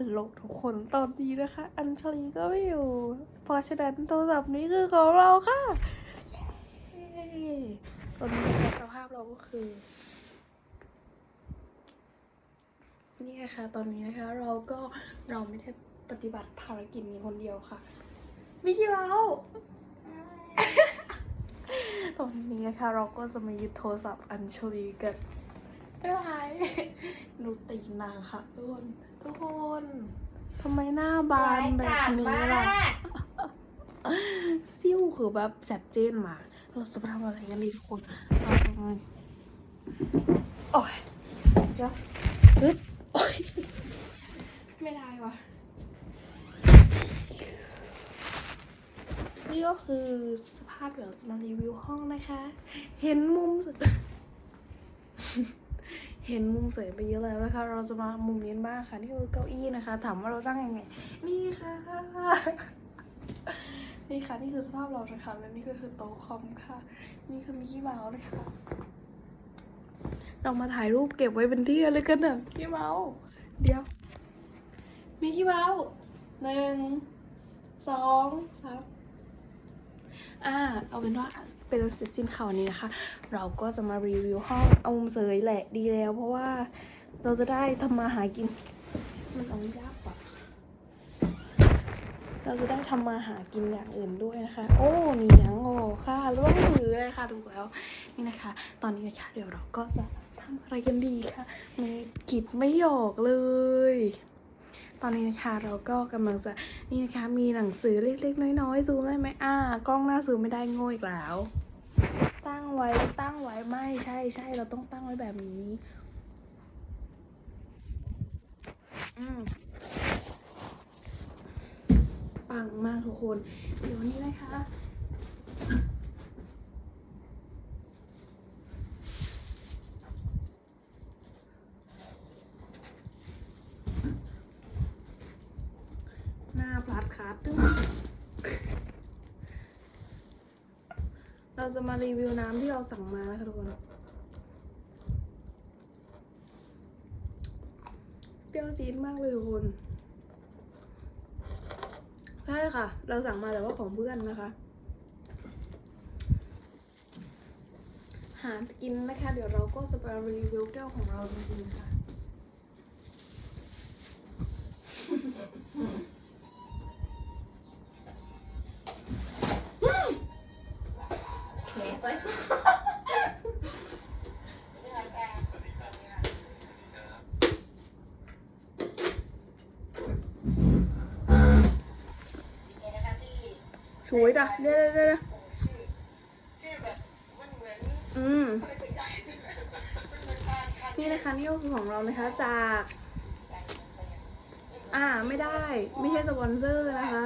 ฮัลโหลทุกคนตอนนี้นะคะ อัญชลีก็ไม่อยู่ เพราะฉะนั้นโทรศัพท์นี้คือของเราค่ะเย้ตอนนี้นะคะสภาพเราก็คือ นี่นะคะตอนนี้นะคะเราก็เราไม่ได้ปฏิบัติภารกิจนี้คนเดียวค่ะมิกกี้เมาตอนนี้นะคะเราก็จะมายึดโทรศัพท์อัญชลีกันไม่ไหวดูตีนนางค่ะทุกคน ทุกคนทำไมหน้าบานแบบนี้ล่ะซิ่วคือแบบจัดเจนมากเราจะไปทำอะไรกันดีทุกคน เราจะมาโอ้ยเดี๋ยวปึ๊บโอ้ยไม่ได้วะนี่ก็คือสภาพเดี๋ยวจะมารีวิวห้องนะคะ เห็นมุมสุด เห็นมุมสวยไปเยอะแล้วนะคะ เราจะมามุมนี้บ้างค่ะ นี่คือเก้าอี้นะคะ ถามว่าเราตั้งยังไง นี่ค่ะ นี่ค่ะ นี่คือสภาพเรานะคะและนี่ก็คือโต๊ะคอมค่ะ นี่คือมิกกี้เมาส์นะคะ เรามาถ่ายรูปเก็บไว้เป็นที่ระลึกกันเถอะมิกกี้เมาส์เดี๋ยวมิกกี้เมาส์หนึ่งสองสามอ่า เอาเป็นว่า เป็นเสร็จสิ้นข่าวนี้นะคะ เราก็จะมารีวิวห้องเอามุมเสยแหละดีแล้ว เพราะว่าเราจะได้ทำมาหากิน มันเอายากกว่าเราจะได้ทำมาหากินอย่างอื่นด้วยนะคะ โอ้เนียงโอ้ค่ะแล้วงถือเลยค่ะถูแล้วนี่นะคะ ตอนนี้นะคะเดี๋ยวเราก็จะทำอะไรกันดีค่ะมันกิดไม่หยอกเลย ตอนนี้นะคะเราก็กำลังจะนี่นะคะมีหนังสือเล็กๆ น้อยๆซูมได้ไหมอ่ากล้องหน้าซูมไม่ได้โง่อีกแล้ว ตั้งไว้ตั้งไว้ไม่ใช่ใช่เราต้องตั้งไว้แบบนี้อืมปังมากทุกคน เดี๋ยวนี้นะคะ หน้าพลัดคัดด้วยเรา จะมารีวิวน้ำที่เราสั่งมานะคะทุกคน เปรี้ยวจี๊ดมากเลยทุกคนใช่ค่ะ เราสั่งมาแต่ว่าของเพื่อนนะคะ หากินนะคะ เดี๋ยวเราก็จะไปรีวิวแก้วของเราจริงๆค่ะ สวยจ้ะเดี๋ยวเดี๋ยวเดี๋ยวชื่อแบบมันเหมือนอืมอะไรสักอย่างมันเหมือนทางทางนี่นะคะนี่ก็คือของเรานะคะจาก อ่าไม่ได้ ไม่ใช่สปอนเซอร์นะคะ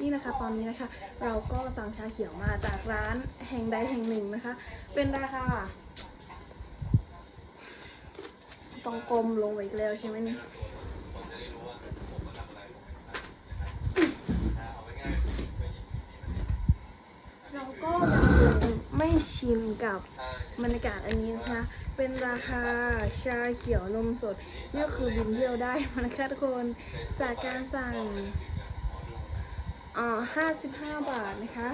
นี่นะคะตอนนี้นะคะ เราก็สั่งชาเขียวมาจากร้านแห่งใดแห่งหนึ่งนะคะ เป็นราคาต้องกลมลงไปอีกแล้วใช่ไหมเนี่ยเราก็ ชิมกับบรรยากาศอันนี้นะคะ เป็นราคาชาเขียวนมสดนี่ก็คือบินเที่ยวได้มานะคะทุกคนจากการสั่งอ่า55 บาทนะคะ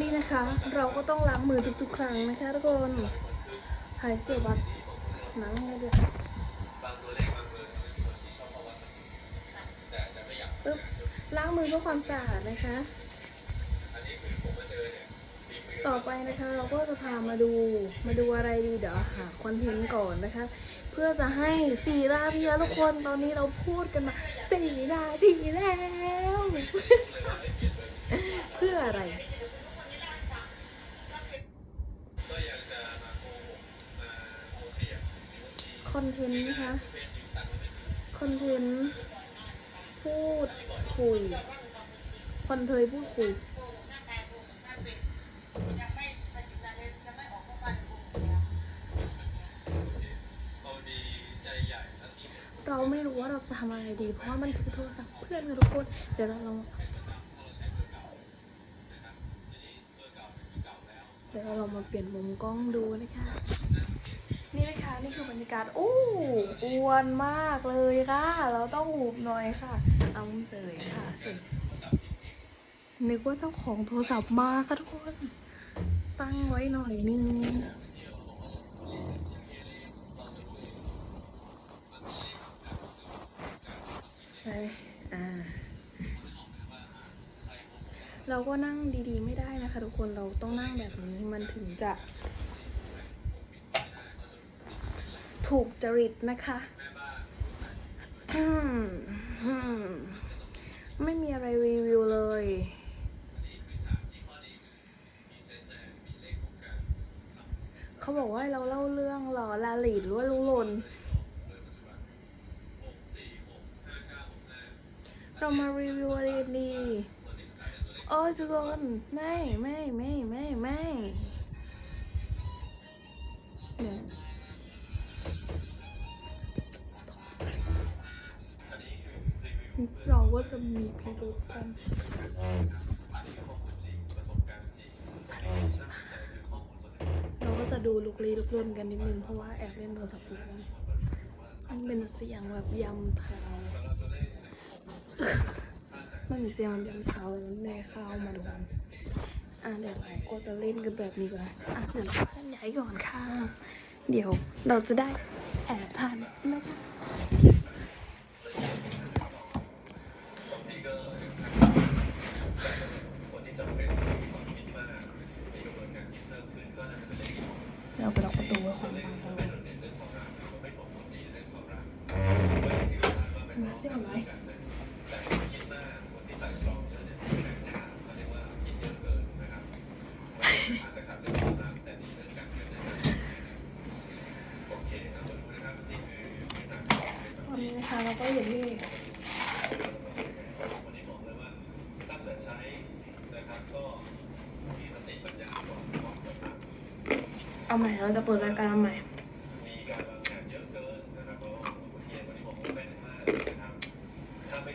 นี่นะคะ เราก็ต้องล้างมือทุกๆ ครั้งนะคะทุกคนเราเป็นคนคือหายเสียบัตรที่ส่งผลต่อหนังไงเดือบางตัวเลขบางเบอร์เป็นคนที่ชอบเพราะว่ามันแต่จะไม่อยากปึ๊บล้างมือเพื่อความสะอาดนะคะ ต่อไปนะคะเราก็จะพามาดูมาดูอะไรดีเดี๋ยวหาคอนเทนต์ก่อนนะคะ เพื่อจะให้สี่นาทีแล้วทุกคนตอนนี้เราพูดกันมาสี่นาทีแล้ว เพื่ออะไร อนเทนต์นะคะ คอนเทนต์พูดคุย คอนเทยพูดคุย เราไม่รู้ว่าเราจะทำอะไรดี เพราะมันคือโทรศัพท์เพื่อนค่ะทุกคน เดี๋ยวเราลองเดี๋ยวเราลองมาเปลี่ยนมุมกล้องดูนะคะ นี่นะคะนี่คือบรรยากาศโอ้อ้วนมากเลยค่ะ เราต้องหูบหน่อยค่ะ เอาเสยค่ะเสยนึกว่าเจ้าของโทรศัพท์มาค่ะทุกคน ตั้งไว้หน่อยนึงไปอ่าเราก็นั่งดีๆ ไม่ได้นะคะ ทุกคนเราต้องนั่งแบบนี้มันถึงจะ ถูกจริตนะคะ ไม่มีอะไรรีวิวเลย เขาบอกว่าเราเล่าเรื่องหลอลาหลีหรือว่าลุงลนเรามารีวิวอะไรกันดีโอ้ยทุกคนไม่ไม่ไม่ไม่ไม่ จะมีพิรุธกันเราก็จะดูลุกลี้ลุกลนกันนิดนึงเพราะว่าแอบเล่นโทรศัพท์อยู่นมันเป็นเสียงแบบยำเท้ามันมีเสียงแบบยำเท้าเลยมันแน่เข้ามาดูกันอะเดี๋ยวเราก็จะเล่นกันแบบนี้ก่อนอะเดี๋ยวเราเล่นย้ายก่อนค่ะ เดี๋ยวเราจะได้แอบทานไม่ได้ ไปล็อกประตูไว้คนฟังเรามาเสียงไหมตอนนี้นะคะเราก็อยู่ที่ เอาใหม่เราจะเปิดรายการเอาใหม่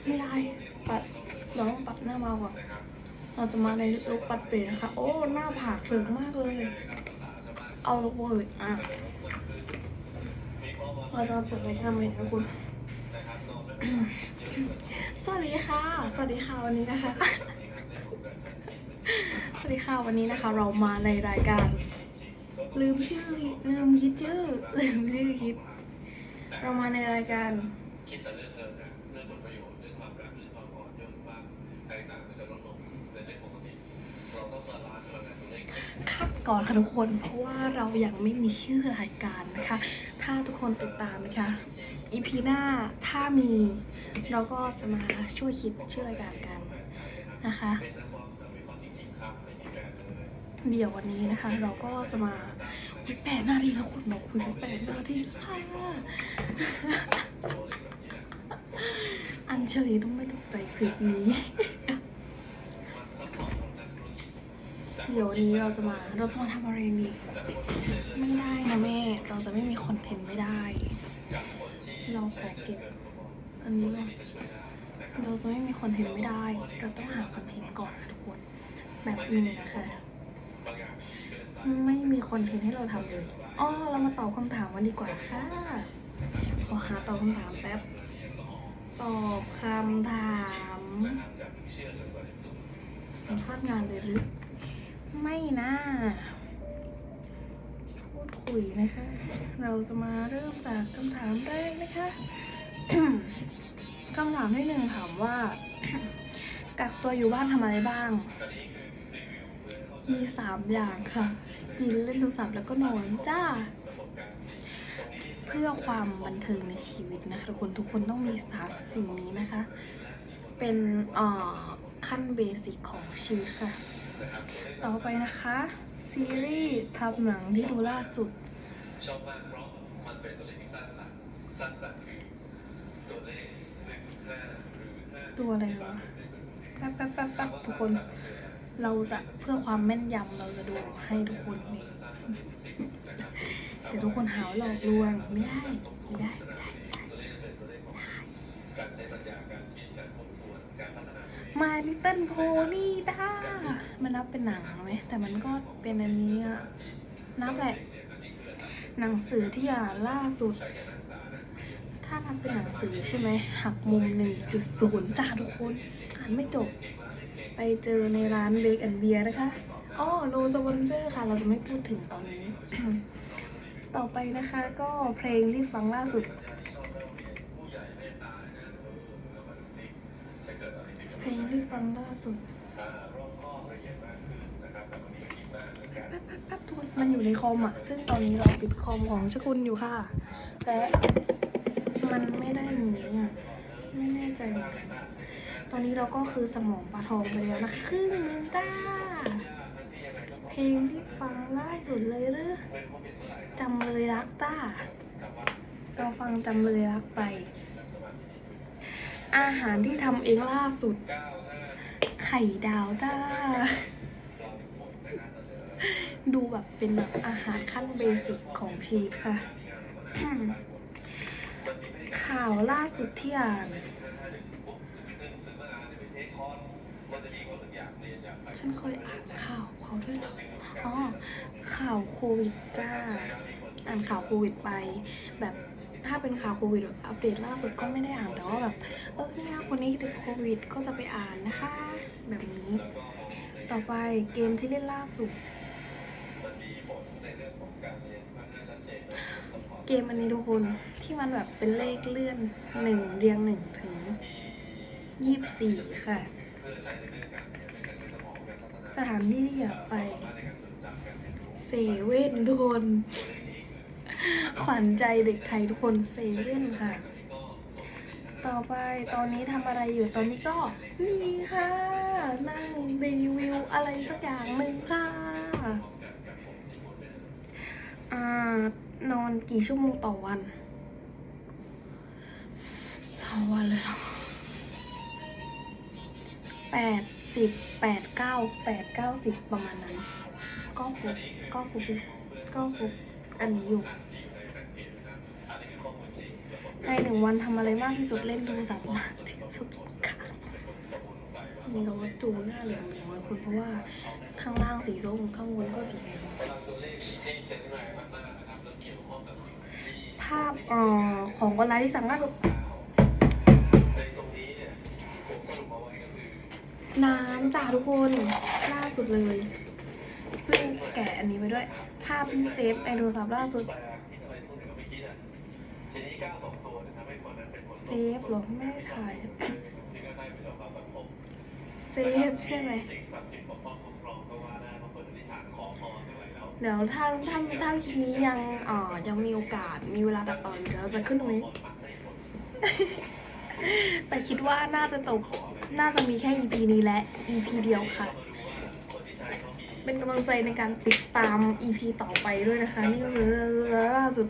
ไม่ได้ปัดเราต้องปัดหน้ามาก่อนเราจะมาในลุคปัดเปลี่ยนนะคะ โอ้หน้าผากถึงมากเลย เอาลุคเลยอะเราจะมาเปิดรายการใหม่นะคุณสวัสดีค่ะ สวัสดีค่ะวันนี้นะคะ สวัสดีค่ะวันนี้นะคะ เรามาในรายการ ลืมชื่อลืมคิดชื่อลืมชื่อคิด เรามาในรายการคิดแต่เรื่องเงินนะเรื่องผลประโยชน์เรื่องความรักเรื่องความอ่อนโยนบ้างใครต่างมันจะลดลงเป็นเรื่องปกติเราต้องบาลานซ์พลังงานตัวเลขคัดก่อนค่ะทุกคนเพราะว่าเรายังไม่มีชื่อรายการนะคะ ถ้าทุกคนติดตามนะคะอีพีหน้าถ้ามีเราก็จะมาช่วยคิดชื่อรายการกันนะคะเป็นนักร้องแต่มีความจริงๆครับไม่มีแฟนเลยเดี๋ยววันนี้นะคะ เราก็จะมา คุยแปดนาทีแล้วคุณเราคุยไปแปดนาทีค่ะ อัญชลีต้องไม่ตกใจคลิปนี้ เดี๋ยววันนี้เราจะมาเราจะมาทำอะไรดีไม่ได้นะแม่ เราจะไม่มีคอนเทนต์ไม่ได้ เราขอเก็บ อันนี้ก่อนเราจะไม่มีคอนเทนต์ไม่ได้ เราต้องหาคอนเทนต์ก่อนค่ะทุกคน แบบหนึ่งนะคะ ไม่มีคอนเทนต์ให้เราทำเลยอ๋อเรามาตอบคำถามกันดีกว่าค่ะ ขอหาตอบคำถามแป๊บ ตอบคำถามสัมภาษณ์งานเลยหรือ ไม่นะพูดคุยนะคะ เราจะมาเริ่มจากคำถามแรกนะคะคำถามที่หนึ่งถามว่า กักตัวอยู่บ้านทำอะไรบ้าง มีสามอย่างค่ะ กินเล่นโทรศัพท์แล้วก็นอนจ้า เพื่อความบันเทิงในชีวิตนะคะทุกคนทุกคนต้องมีสามสิ่งนี้นะคะ เป็นขั้นเบสิกของชีวิตค่ะ ต่อไปนะคะ ซีรีส์ทำหนังที่ดูล่าสุดชอบมากเพราะมันเป็นสถิติสร้างสรรค์สร้างสรรค์คือตัวเลขหนึ่งห้าหรือห้าตัวอะไรวะแป๊บแป๊บแป๊บแป๊บทุกคน เราจะเพื่อความแม่นยำเราจะดูให้ทุกคนมีเดี๋ยวทุกคนหาวหลอกลวงไม่ได้ไม่ได้ไม่ได้ไมาลิตเติ้ลโพนี่ต้ามันนับเป็นหนังไหมแต่มันก็เป็นอันนี้นับแหละหนังสือที่อ่านล่าสุด ถ้านับเป็นหนังสือใช่ไหมหักมุม 1.0จ้าทุกคน อ่านไม่จบ ไปเจอในร้านเบคแอนเบียนะคะอ๋อโนสปอนเซอร์ค่ะ เราจะไม่พูดถึงตอนนี้ ต่อไปนะคะก็เพลงที่ฟังล่าสุด เพลงที่ฟังล่าสุดแป๊บแป๊บทุกคนมันอยู่ในคอมอะ ซึ่งตอนนี้เราปิดคอมของชกุลอยู่ค่ะ แต่มันไม่ได้หนีอะ ไม่แน่ใจเหมือนกัน ตอนนี้เราก็คือสมองปลาทองไปแล้วนะครึ่งนึงจ้า เพลงที่ฟังล่าสุดเลยหรือจำเลยรักจ้า เราฟังจำเลยรักไป อาหารที่ทำเองล่าสุด ไข่ดาวจ้า ดูแบบเป็นแบบอาหารขั้นเบสิกของชีวิตค่ะ ข่าวล่าสุดที่อ่าน ฉันเคยอ่านข่าวเขาด้วยเหรออ๋อ ข่าวโควิดจ้า อ่านข่าวโควิดไป แบบถ้าเป็นข่าวโควิดแบบอัปเดตล่าสุดก็ไม่ได้อ่านแต่ว่าแบบเออเนี่ยคนนี้ติดโควิดก็จะไปอ่านนะคะ แบบนี้ ต่อไปเกมที่เล่นล่าสุดเกมอันนี้ทุกคนที่มันแบบเป็นเลขเลื่อนหนึ่งเรียงหนึ่งถึง ยี่สิบสี่ค่ะ สถานที่ที่อยากไป เซเว่นทุกคน ขวัญใจเด็กไทยทุกคนเซเว่นค่ะ ต่อไปตอนนี้ทำอะไรอยู่ตอนนี้ก็นี่ค่ะ นั่งรีวิวอะไรสักอย่างหนึ่งค่ะอ่านอนกี่ชั่วโมงต่อวัน แปดสิบแปดเก้าแปดเก้าสิบประมาณนั้น ก็ครบก็ครบก็ครบอันนี้อยู่ ในหนึ่งวันทำอะไรมากที่สุดเล่นโทรศัพท์มากที่สุดค่ะนี่เราก็ดูหน้าเหลืองๆเลยคุณเพราะว่าข้างล่างสีส้มข้างบนก็สีแดงภาพเอ่อของออนไลน์ที่สั่งล่าสุด น้ำจ้าทุกคนล่าสุดเลยเพิ่งแกะอันนี้ไปด้วย ภาพที่เซฟในโทรศัพท์ล่าสุดเซฟหรอไม่ได้ถ่ายเซฟใช่ไหมเดี๋ยวถ้าถ้าถ้าคลิปนี้ยังอ่อยังมีโอกาสมีเวลาตัดต่ออยู่เดี๋ยวเราจะขึ้นตรงนี้ แต่คิดว่าน่าจะตกน่าจะมีแค่ EP นี้และ EP เดียวค่ะ เป็นกำลังใจในการติดตาม EP ต่อไปด้วยนะคะ นี่ก็คือล่าสุด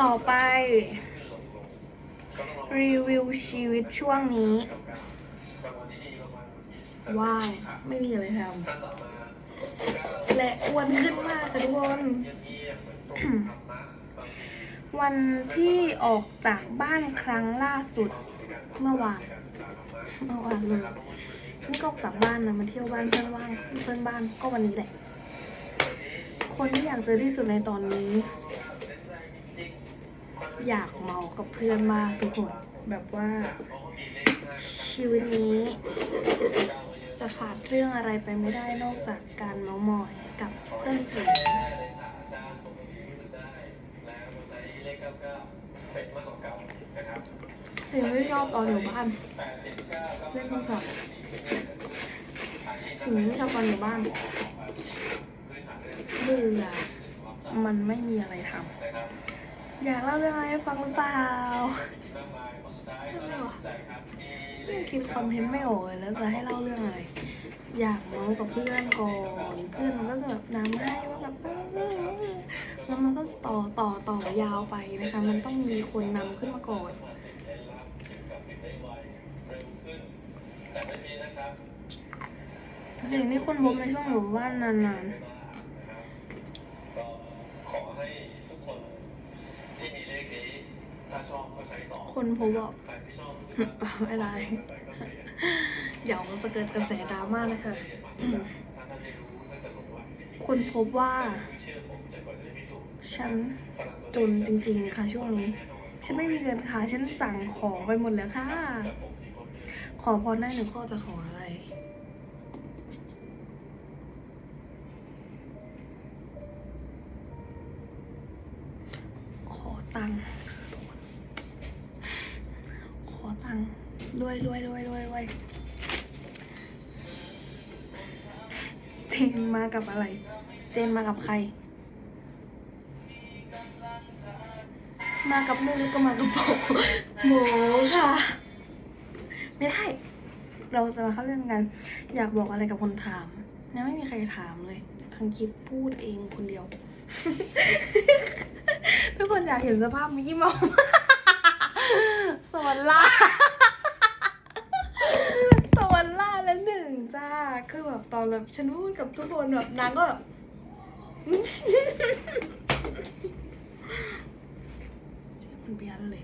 ต่อไป รีวิวชีวิตช่วงนี้ว่างไม่มีอะไรทำและอ้วนขึ้นมากค่ะทุกคน วันที่ออกจากบ้านครั้งล่าสุดเมื่อวานเมื่อวานเลยนี่ก็ออกจากบ้านนะมาเที่ยวบ้านเพื่อนว่างเพื่อนบ้านก็วันนี้แหละ คนที่อยากเจอที่สุดในตอนนี้ อยากเมากับเพื่อนมากทุกคนแบบว่า ชีวิตนี้ จะขาดเรื่องอะไรไปไม่ได้นอกจากการเมามอยกับเพื่อนฝูง สิ่งที่ชอบตอนอยู่บ้านเล่นโทรศัพท์สิ่งที่ชอบตอนอยู่บ้านเบื่อมันไม่มีอะไรทำอยากเล่าเรื่องอะไรให้ฟังหรือเปล่าเรื่องอะไรวะยังคิดคอนเทนต์ไม่ออกเลยแล้วจะให้เล่าเรื่องอะไร อยากเมาส์กับเพื่อนก่อนเพื่อนมันก็จะแบบน้ำให้ว่าแบบเออเออเออแล้วมันก็ต่อต่อต่อยาวไปนะคะ มันต้องมีคนนำขึ้นมาก่อนเห็นมีคนบอกในช่วงหนูว่านานก็ขอให้ทุกคนที่มีเลขนี้ถ้าชอบก็ใช้ต่อคนพบว่าใครไม่ชอบไม่ได้เดี๋ยวจะเกิดกระแสดราม่านะคะอืมถ้าท่านได้รู้ท่านจะหลงไหลในสิ่งคนพบว่าไม่เชื่อผมแต่ก่อนจะได้พิสูจน์ฉันจนจริงๆค่ะช่วงนี้ ฉันไม่มีเงินค่ะ ฉันสั่งของไปหมดแล้วค่ะแต่ผมมีคนเดียวขอพรได้หนึ่งข้อจะขออะไรขอตังค์ขอตังค์รวยรวยรวยรวยรวย มากับอะไร เจนมากับใคร มากับนุ่นก็มากับโบโบค่ะ ไม่ได้ เราจะมาเข้าเรื่องกัน อยากบอกอะไรกับคนถามยังไม่มีใครถามเลยทั้งคลิปพูดเองคนเดียว ทุกคนอยากเห็นสภาพมิกกี้เมาส์สวรรค์ล่า สวรรค์ล่าแล้วหนึ่งจ้า คือแบบตอนแบบฉันพูดกับทุกคนแบบนางก็แบบมันเปียนเลย